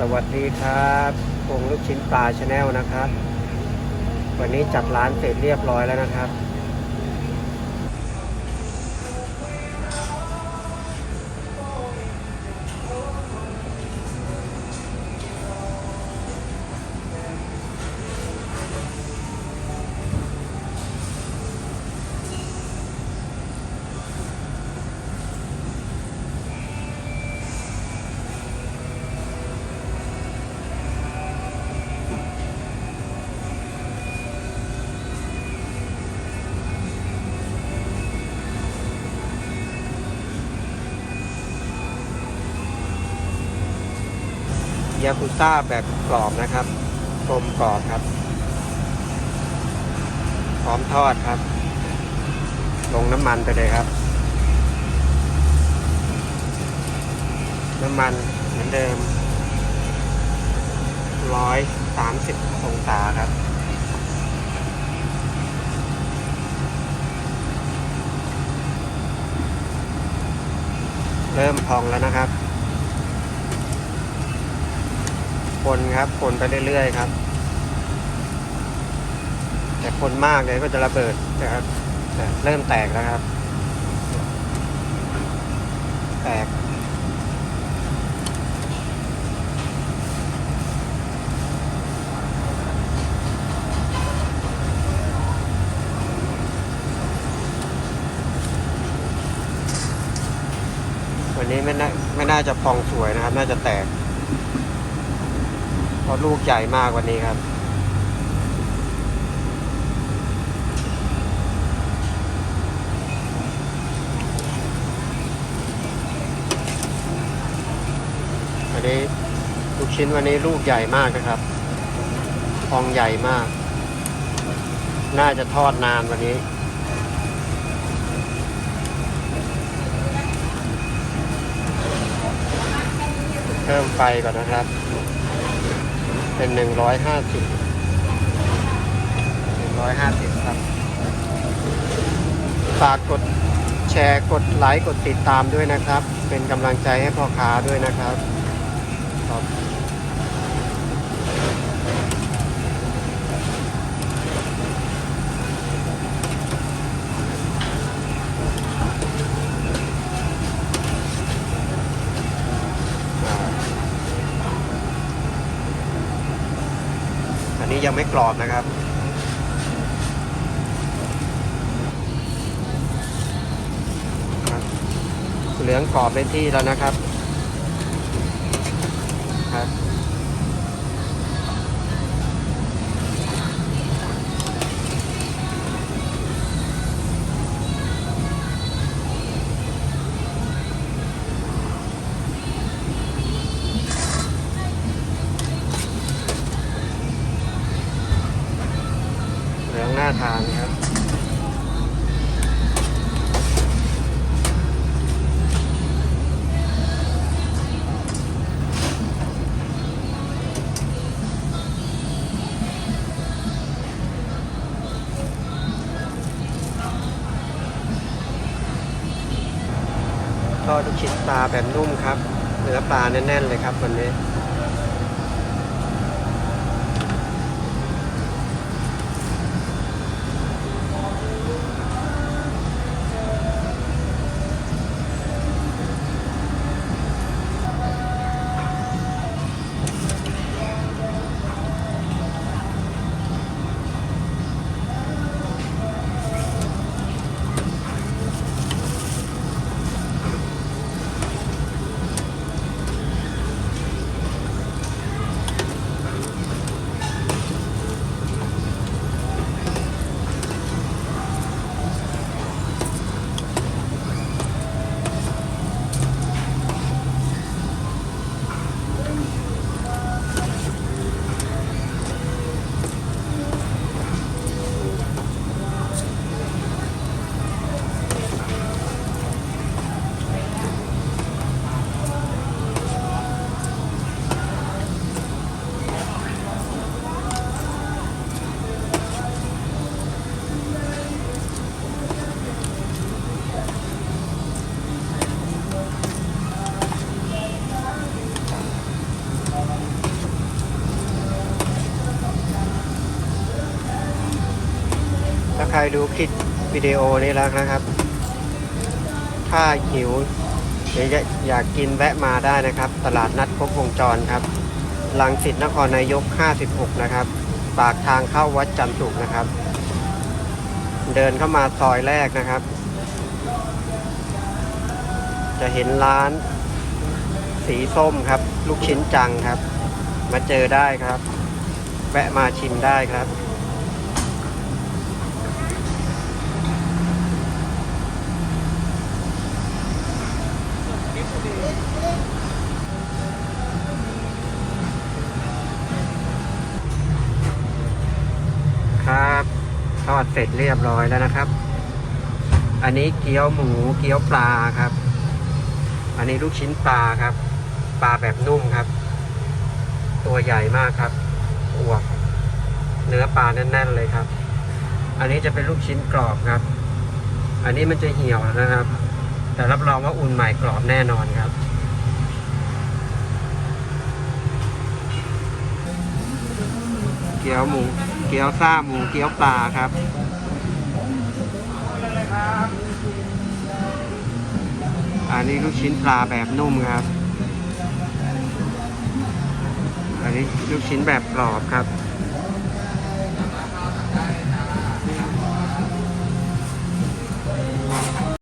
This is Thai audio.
สวัสดีครับวงลูกชิ้นปลาชาแนลนะครับ วันนี้จัดร้านเสร็จเรียบร้อยแล้วนะครับ ยากุซ่าแบบกรอบนะครับกลมกรอบครับ พร้อมทอดครับ ลงน้ำมันไปเลยครับ น้ำมันเหมือนเดิมร้อยสามสิบองศาครับเริ่มพองแล้วนะครับ คนครับ คนไปเรื่อยๆครับ แต่คนมากเลยก็จะระเบิดนะครับแต่เริ่มแตกแล้วครับ แตกวันนี้ไม่น่าไม่น่าจะพองสวยนะครับ น่าจะแตก เพราะลูกใหญ่มากกวันนี้ครับ วันนี้ลูกชิ้นวันนี้ลูกใหญ่มากนะครับฟองใหญ่มาก น่าจะทอดนานวันนี้เพิ่มไฟก่อนนะครับ เป็นหนึ่งร้อยห้าสิบหนึ่งร้อยห้าสิบครับ ฝากกดแชร์กดไลค์กดติดตามด้วยนะครับ เป็นกำลังใจให้พ่อค้าด้วยนะครับครับ นี้ยังไม่กรอบนะครับ เหลืองกรอบเป็นที่แล้วนะครับ น้าทานครับ ทอดลูกชิ้นปลาแบบนุ่มครับ เนื้อปลาแน่น ๆ เลยครับวันนี้ ครดูคลิปวิดีโอนี้แล้วนะครับ ถ้าหิวหรืออยากกินแวะมาได้นะครับ ตลาดนัดครบวงจรครับลังสิตนครนายก 56 นะครับปากทางเข้าวัดจันทสุกนะครับ เดินเข้ามาซอยแรกนะครับ จะเห็นร้าน สีส้มครับ ลูกชิ้นจังครับ มาเจอได้ครับ แวะมาชิมได้ครับ ครับ ทอดเสร็จเรียบร้อยแล้วนะครับ อันนี้เกี๊ยวหมูเกี๊ยวปลาครับ อันนี้ลูกชิ้นปลาครับ ปลาแบบนุ่มครับ ตัวใหญ่มากครับอวบเนื้อปลาแน่นๆเลยครับ อันนี้จะเป็นลูกชิ้นกรอบครับ อันนี้มันจะเหี่ยวนะครับ แต่รับรองว่าอุ่นใหม่กรอบแน่นอนครับเกี๊ยวหมู กี๊ยวซ่าหมูเกี๊ยวปลาครับอันนี้ลูกชิ้นปลาแบบนุ่มครับ อันนี้ลูกชิ้นแบบกรอบครับ